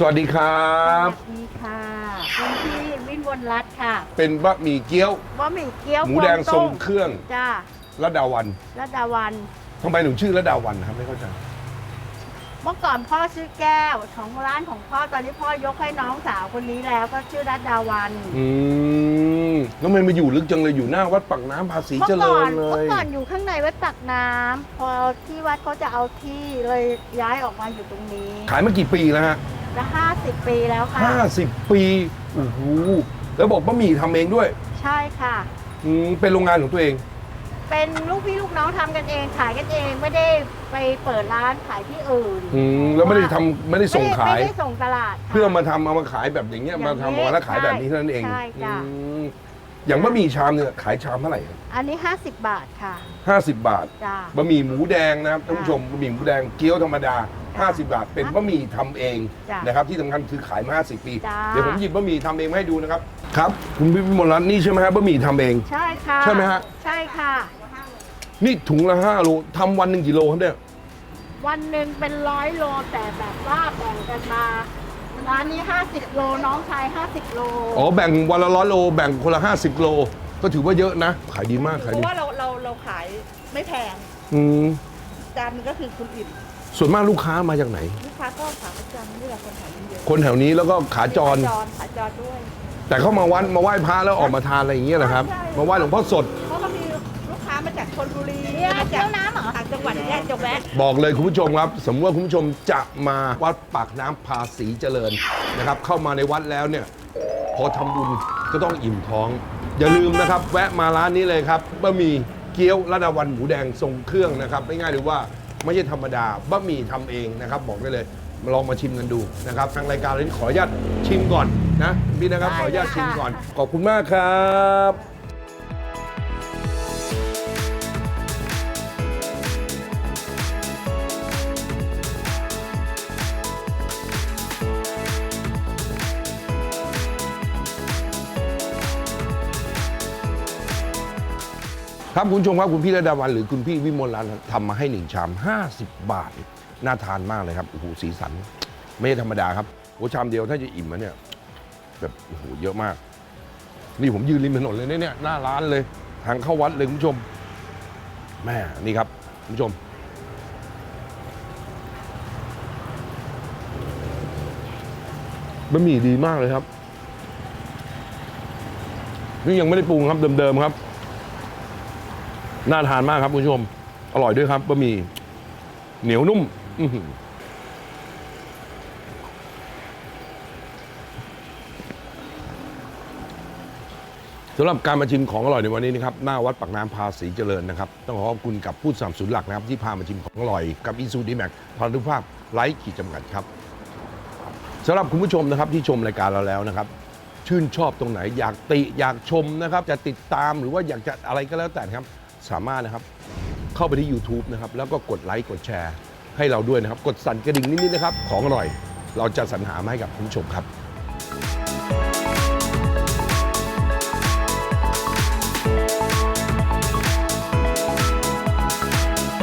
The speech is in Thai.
สวัสดีครับสวัสดีค่ะคุณพี่วินวนรัตน์ค่ะเป็นบะหมี่เกี๊ยว บะหมี่เกี๊ยวหมูแดงทรงเครื่องจ้าระดาวันระดาวันทำไมหนูชื่อระดาวันนะครับไม่เข้าใจ เมื่อก่อนพ่อชื่อแก้วของร้านของพ่อตอนนี้พ่อยกให้น้องสาวคนนี้แล้วก็ชื่อรัดดาวันอืมแล้วมันมาอยู่ลึกจังเลยอยู่หน้าวัดปักน้ำภาษีเมื่เจอริก่อญนเลเมื่อย ก่อนอยู่ข้างในวัดตักน้ำพอที่วัดเขาจะเอาที่เลยย้ายออกมาอยู่ตรงนี้ ขายมากี่ปีแล้วฮะ จะห้าสิบปีแล้วค่ะห้าสิบปีโอ้โหแล้วบอกบะหมี่ทำเองด้วยใช่ค่ะ อืมเป็นโรงงานของตัวเอง เป็นลูกพี่ลูกน้องทำกันเองขายกันเองไม่ได้ไปเปิดร้านขายที่อื่นอืมแล้วไม่ได้ทำไม่ได้ส่งขาย ไม่ได้ส่งตลาดค่ะ เพื่อมาทำเอามาขายแบบอย่างเงี้ยอย่างมานี้ทำออกมาแล้วขายแบบนี้เท่านั้นเองใช่จ้ะ อืมอย่างบะหมี่ชามเนี่ยขายชามเท่าไหร่อันนี้ 50 บาทค่ะห้าสิบบาทจ้าบะหมี่หมูแดงนะครับท่านผู้จ้ะชมบะหมี่หมูแดงเกี๊ยวธรรมดาจ้ะ 50 บาท เป็นบะหมี่ทำเองจ้ะนะครับที่สำคัญคือขายมา 50 ปี จ้ะ เดี๋ยวผมหยิบบะหมี่ทำเองมาให้ดูนะครับครับคุณพี่วิมลรัตน์นี่ใช่ไหมฮะบะหมี่ทำเอง ใช่ค่ะใช่ไหมฮะ ใช่ค่ะ นี่ถุงละ5โลทำวันหนึ่งกี่โลครับเนี่ย วันหนึ่งเป็นร้อยโลแต่แบบว่าแบ่งกันมาร้านนี้ 50 โลน้องชาย 50 โลอ๋อแบ่งวันละร้อยโลแบ่งคนละ 50 โล ก็ถือว่าเยอะนะ ขายดีมากเพขายดีราะว่าเราเราเราขายไม่แพงอืมจานนึงก็คือคุณอิ่ม ส่วนมากลูกค้ามาจากไหน ลูกค้าก็ขาประจำนี่แหละคนขายเยอะคนแถวนี้แล้วก็ขาจร จรขาจรด้วย แต่เขามาวัดมาไหว้พระแล้วออกมาทานอะไรอย่างเงี้ยนะครับ ใช่ มาไหว้หลวงพ่อสด เพราะก็มีลูกค้ามาจากชนบุรีเนี่ยมาเกี๊จากยวน้ำเหรอ ต่างจังหวัดเนี่ยจะแวะ บอกเลยคุณผู้ชมครับ สมมติว่าคุณผู้ชมจะมาวัดปากน้ำภาษีเจริญนะครับ เข้ามาในวัดแล้วเนี่ย พอทำบุญก็ต้องอิ่มท้อง อย่าลืมนะครับ แวะมาร้านนี้เลยครับบะหมี่เกี๊ยวระดาวันหมูแดงทรงเครื่องนะครับง่ายๆเลยว่า ไม่ใช่ธรรมดาบะหมี่ทำเองนะครับ บอกได้เลยมาลองมาชิมกันดูนะครับทางรายการเลยขออนุญาตชิมก่อนนะพี่นะครับขออนุญาตชิมก่อนขอบคุณมากครับ ครับคุณผู้ชมครับคุณพี่ระดาวันหรือคุณพี่วิมลรัตน์ทำมาให้หนึ่งชาม 50 บาท น่าทานมากเลยครับโอ้โหสีสัน ไม่ธรรมดาครับโอ้ชามเดียวถ้าจะอิ่มนะเนี่ยแบบโอ้โหเยอะมาก นี่ผมยืนริมถนนเลยเนี่ยหน้าร้านเลยทางเข้าวัดเลยคุณผู้ชมแม่นี่ครับคุณผู้ชมบะหมี่ดีมากเลยครับ นี่ยังไม่ได้ปรุงครับเดิมๆครับ น่าทานมากครับคุณผู้ชม อร่อยด้วยครับบะหมี่เหนียวนุ่มอื้อหือสำหรับการมาชิมของอร่อยในวันนี้นะครับหน้าวัดปากน้ำภาษีเจริญนะครับ ต้องขอขอบคุณกับผู้สนับสนุนหลักนะครับ ที่พามาชิมของอร่อยกับอีซูดีแม็กพานุภาพไร้ขีดจำกัดครับสำหรับคุณผู้ชมนะครับที่ชมรายการเราแล้วนะครับ ชื่นชอบตรงไหนอยากติอยากชมนะครับ จะติดตามหรือว่าอยากจะอะไรก็แล้วแต่ครับ สามารถนะครับเข้าไปที่ YouTube นะครับแล้วก็กดไลค์กดแชร์ให้เราด้วยนะครับ กดสั่นกระดิ่งนิดๆนะครับ ของอร่อย เราจะสรรหามาให้กับคุณผู้ชมครับ